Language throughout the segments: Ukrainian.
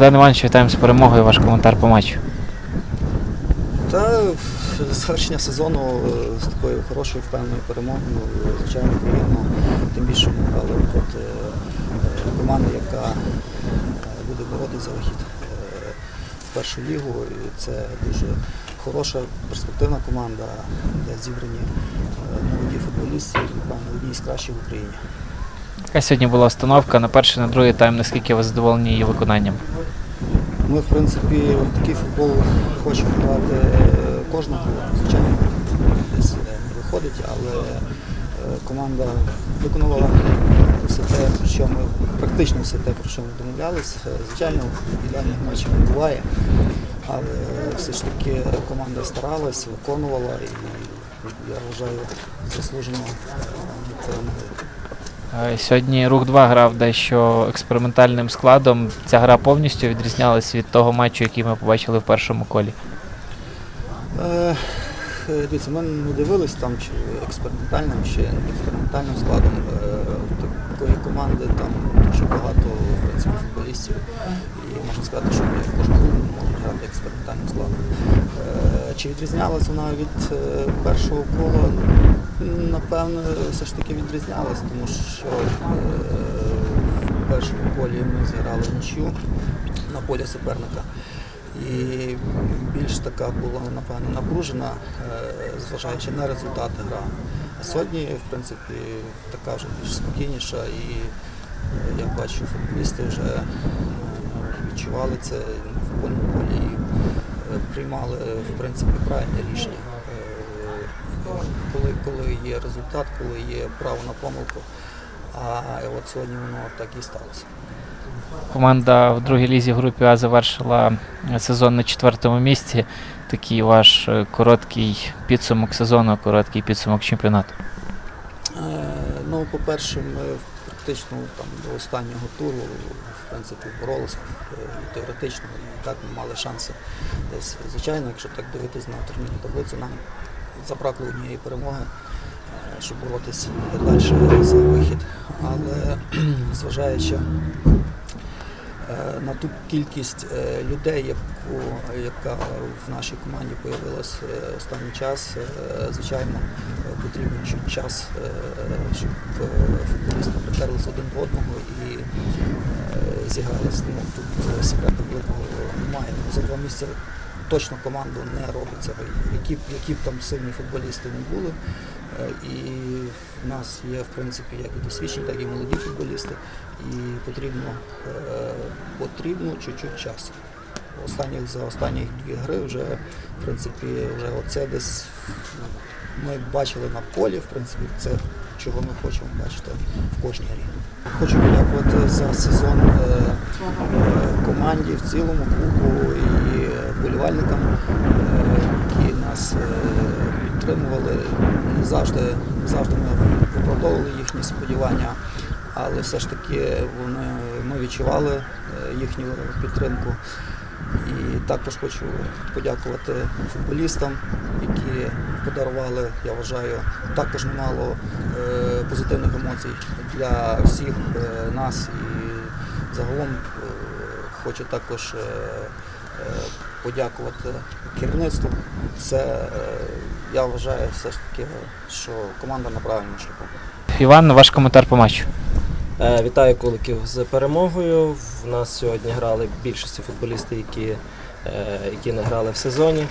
Богдан Іванович, вітаємо з перемогою. Ваш коментар по матчу. Та завершення сезону е, з такою хорошою впевненою перемогою, е, звичайно, приємно. Тим більше ми грали проти е, команди, яка е, буде боротися за вихід е, в першу лігу. І це дуже хороша, перспективна команда, де зібрані е, молоді футболісти, напевно, одні з кращих в Україні. Яка сьогодні була установка на перший, на другий тайм, наскільки ви задоволені її виконанням? Ми, в принципі, такий футбол хочемо грати е, кожного. Звичайно, десь не виходить, але е, команда виконувала все те, що ми практично все те, про що ми домовлялися. Е, Звичайно, ідеальних матчів не буває, але все ж таки команда старалась, виконувала і я вважаю заслужено перемогли. Е, Сьогодні рух 2 грав дещо експериментальним складом. Ця гра повністю відрізнялась від того матчу, який ми побачили в першому колі. Е, е, Дивіться, ми не дивились там чи експериментальним, чи експериментальним складом. Такої команди там дуже багато в принципі, футболістів. І можна сказати, що кожен клуб може грати експериментальним складом. Чи відрізнялась вона від першого кола? Напевно, все ж таки відрізнялась, тому що е, в першому колі ми зіграли нічю на полі суперника. І більш така була, напевно, напружена, е, зважаючи на результати гра. А сьогодні, в принципі, така вже більш спокійніша і е, я бачу, футболісти вже відчували це на футбольному полі і приймали, в принципі, правильне рішення. Коли, коли є результат, коли є право на помилку. А от сьогодні воно так і сталося. Команда в другій лізі групі А завершила сезон на четвертому місці. Такий ваш е, короткий підсумок сезону, короткий підсумок чемпіонату. Е, Ну, по-перше, ми практично там до останнього туру в принципі боролися е, і теоретично, і так ми мали шанси десь. Звичайно, якщо так дивитись на турнірну таблицю, нам забракло однієї перемоги, е, щоб боротися далі за вихід. Але зважаючи е, на ту кількість е, людей, яку, яка в нашій команді з'явилася останній час, звичайно, потрібен чуть час, щоб футболісти притерлися один до одного і зігралися. Ну, тут секрету великого немає. За два місяці точно команду не робить цього. Які, б- які б там сильні футболісти не були. Е, І в нас є, в принципі, як і досвідчені, так і молоді футболісти. І потрібно, е, потрібно чуть-чуть часу. Останніх, за останні дві гри вже, в принципі, вже оце десь ми бачили на полі, в принципі, це чого ми хочемо бачити в кожній грі. Хочу подякувати за сезон е, команді в цілому, клубу і болівальникам, е, які нас е, підтримували. Не завжди, не завжди ми виправдовували їхні сподівання, але все ж таки вони, ми відчували е, їхню підтримку. І також хочу подякувати футболістам, які подарували, я вважаю, також немало позитивних емоцій для всіх нас. І загалом хочу також е, е, подякувати керівництву. Це е, я вважаю все ж таки, що команда на правильному шляху. Іван, ваш коментар по матчу. Е, Вітаю куликів з перемогою. В нас сьогодні грали більшості футболісти, які, е, які не грали в сезоні.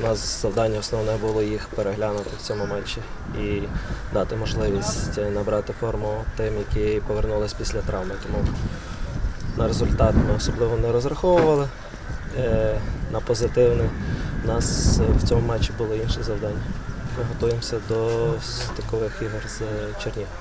У нас завдання основне було їх переглянути в цьому матчі і дати можливість набрати форму тим, які повернулись після травми. Тому на результат ми особливо не розраховували. Е, На позитивний. У нас в цьому матчі було інше завдання. Ми готуємося до стикових ігор з Чернігом.